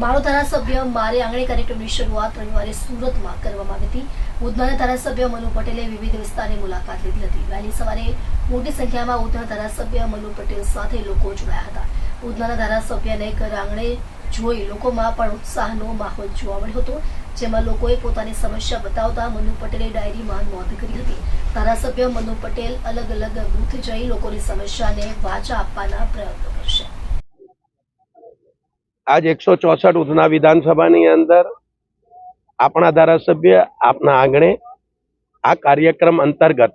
મારો ધારાસભ્ય મારે આંગણે કાર્યક્રમની શરૂઆત રવિવારે સુરતમાં કરવામાં આવી હતી. ઉધના ધારાસભ્ય મનુ પટેલે વિવિધ વિસ્તારની મુલાકાત લીધી હતી. વહેલી સવારે મોટી સંખ્યામાં ઉધના ધારાસભ્ય મનુ પટેલ સાથે લોકો જોડાયા હતા. ઉધના ધારાસભ્યને ઘર આંગણે જોઈ લોકોમાં પણ ઉત્સાહનો માહોલ જોવા મળ્યો હતો, જેમાં લોકોએ પોતાની સમસ્યા બતાવતા મનુ પટેલે ડાયરીમાં નોંધ કરી હતી. ધારાસભ્ય મનુ પટેલ અલગ અલગ બૂથ જઈ લોકોની સમસ્યાને વાચા આપવાના પ્રયત્નો કરશે. આજ એકસો ચોસઠ ઉધના વિધાનસભાની અંદર આપણા ધારાસભ્ય આપના આંગણે આ કાર્યક્રમ અંતર્ગત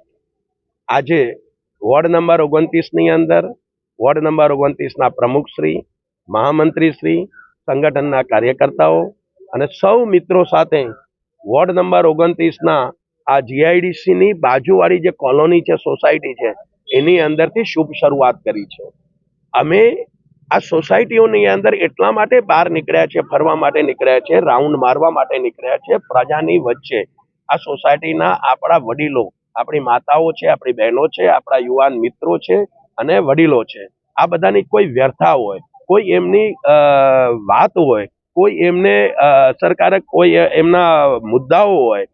આજે વોર્ડ નંબર ઓગણત્રીસની અંદર, વોર્ડ નંબર ઓગણત્રીસના પ્રમુખશ્રી મહામંત્રીશ્રી સંગઠનના કાર્યકર્તાઓ અને સૌ મિત્રો સાથે વોર્ડ નંબર ઓગણત્રીસના આ જીઆઈડીસીની બાજુવાળી જે કોલોની છે, સોસાયટી છે, એની અંદરથી શુભ શરૂઆત કરી છે. અમે આ સોસાયટીઓની અંદર એટલા માટે બહાર નીકળ્યા છે, ફરવા માટે નીકળ્યા છે, રાઉન્ડ મારવા માટે નીકળ્યા છે, પ્રજાની વચ્ચે. આ સોસાયટીના આપણા વડીલો, આપણી માતાઓ છે, આપણી બહેનો છે, આપણા યુવાન મિત્રો છે અને વડીલો છે. આ બધાની કોઈ વ્યર્થા હોય, કોઈ એમની વાત હોય, કોઈ એમને અસરકારક કોઈ એમના મુદ્દાઓ હોય,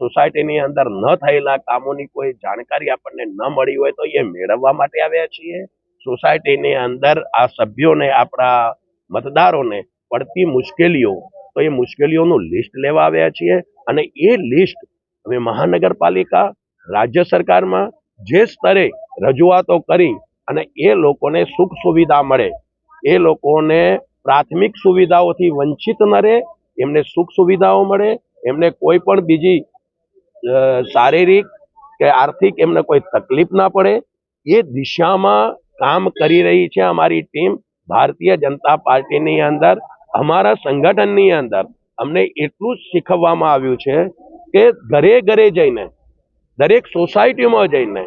સોસાયટીની અંદર ન થયેલા કામોની કોઈ જાણકારી આપણને ન મળી હોય તો એ મેળવવા માટે આવ્યા છીએ. સોસાયટીની અંદર આ સભ્યોને, આપણા મતદારોને પડતી મુશ્કેલીઓ, તો એ મુશ્કેલીઓનું લિસ્ટ લેવા આવ્યા છીએ અને એ લિસ્ટ અમે મહાનગરપાલિકા, રાજ્ય સરકારમાં જે સ્તરે રજૂઆતો કરી અને એ લોકોને સુખ સુવિધા મળે, એ લોકોને પ્રાથમિક સુવિધાઓથી વંચિત ન રહે, એમને સુખ સુવિધાઓ મળે, એમને કોઈ પણ બીજી શારીરિક કે આર્થિક એમને કોઈ તકલીફ ના પડે, એ દિશામાં કામ કરી રહી છે અમારી ટીમ ભારતીય જનતા પાર્ટીની અંદર, અમારા સંગઠનની અંદર. અમને એટલું જ શીખવવામાં આવ્યું છે કે ઘરે ઘરે જઈને, દરેક સોસાયટીમાં જઈને,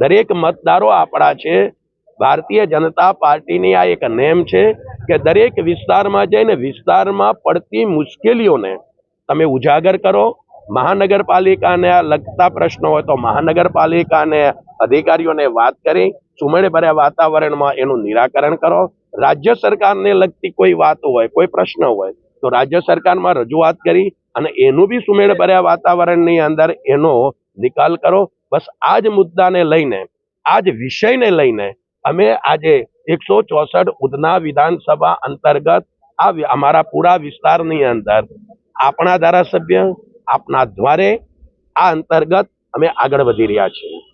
દરેક મતદારો આપણા છે. ભારતીય જનતા પાર્ટીની આ એક નેમ છે કે દરેક વિસ્તારમાં જઈને વિસ્તારમાં પડતી મુશ્કેલીઓને તમે ઉજાગર કરો. મહાનગરપાલિકાને આ લગતા પ્રશ્નો હોય તો મહાનગરપાલિકાને અધિકારીઓને વાત કરી, સુમેળભર્યા વાતાવરણમાં એનું નિરાકરણ કરો. રાજ્ય સરકારને લગતી કોઈ વાત હોય, કોઈ પ્રશ્ન હોય, તો રાજ્ય સરકારમાં રજૂઆત કરી અને એનું બી સુમેળભર્યા વાતાવરણની અંદર એનો નિકાલ કરો. બસ આ જ મુદ્દાને લઈને આ જ વિષયને લઈને અમે આજે એકસો ચોસઠ ઉધના વિધાનસભા અંતર્ગત આ અમારા પૂરા વિસ્તારની અંદર આપણા ધારાસભ્ય, આપના દ્વારે આ અંતર્ગત અમે આગળ વધી રહ્યા છીએ.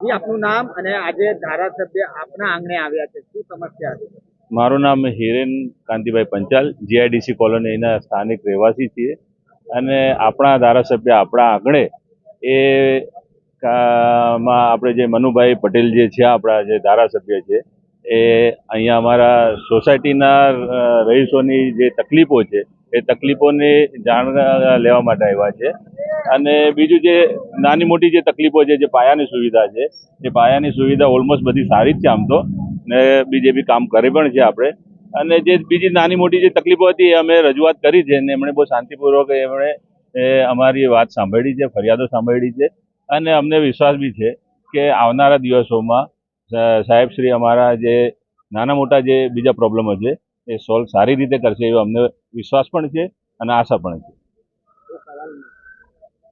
આપનું નામ અને આજે ધારાસભ્ય આપના આંગણે આવ્યા છે. શું સમસ્યા છે? મારું નામ હિરેન કાંતિભાઈ પંચાલ, જીઆઈડીસી કોલોનીના સ્થાનિક રહેવાસી છીએ. અને આપણા ધારાસભ્ય આપણા આંગણે એ માં આપણે જે મનુભાઈ પટેલ જે છે, આપણા જે ધારાસભ્ય છે એ અહીંયા અમારા સોસાયટીના રહીશોની જે તકલીફો છે, એ તકલીફોની જાણ લેવા માટે આવ્યા છે. અને બીજું જે નાની મોટી જે તકલીફો છે, જે પાયાની સુવિધા છે, એ પાયાની સુવિધા ઓલમોસ્ટ બધી સારી જ છે આમ તો. ને બીજે બી કામ કરે પણ છે આપણે. અને જે બીજી નાની મોટી જે તકલીફો હતી, એ અમે રજૂઆત કરી છે, ને એમણે બહુ શાંતિપૂર્વક એમણે અમારી વાત સાંભળી છે, ફરિયાદો સાંભળી છે. અને અમને વિશ્વાસ બી છે કે આવનારા દિવસોમાં સ- સાહેબશ્રી અમારા જે નાના મોટા જે બીજા પ્રોબ્લેમો છે, એ સોલ્વ સારી રીતે કરશે એવો અમને વિશ્વાસ પણ છે અને આશા પણ છે.